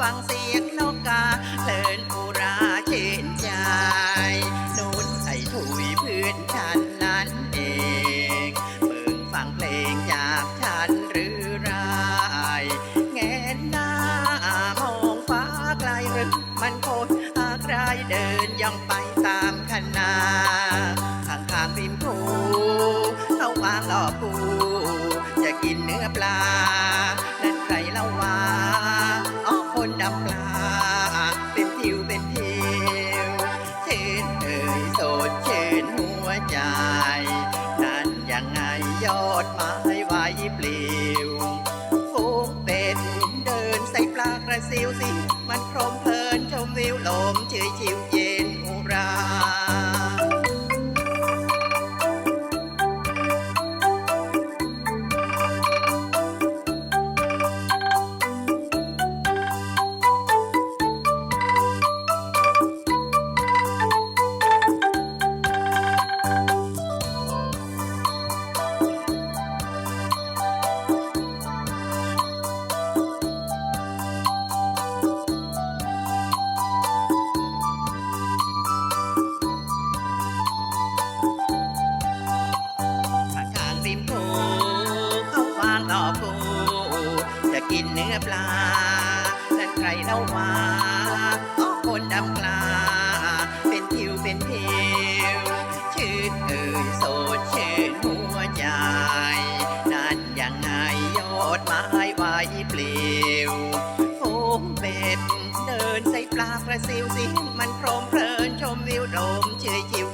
ฟังเสียงนกกาเลินอุราเช่นใจนุ่นไอถุยพื้นฉันนั้นเองเมื่งฟังเพลงจากฉันหรือไรแงนหน้ามองฟ้าไกลหรือมันโคตรใครเดินย่องไปตามคณะข้างขางริมคูเขาวางหลอกกูจะกินเนื้อปลา ใจ นั่นยังไงยอดไม้ไหวปลิวฟูงเป็ดเดินใส่ปลากระซิวสิ มันพรมเพลินชมวิวลมเฉยชิว นื้อปลานั่นใครเล่าว่าคนดำกลา เป็นผิวเป็นผิว ชื่นเอ่ยโสดชื่นหัวใจนั้นยังไงยอดไม้ไหวเปลี่ยวโฟมเป็ดเดินใส่ปลากระซิวสิมันโครมเพลินชมวิวดมเชยชิว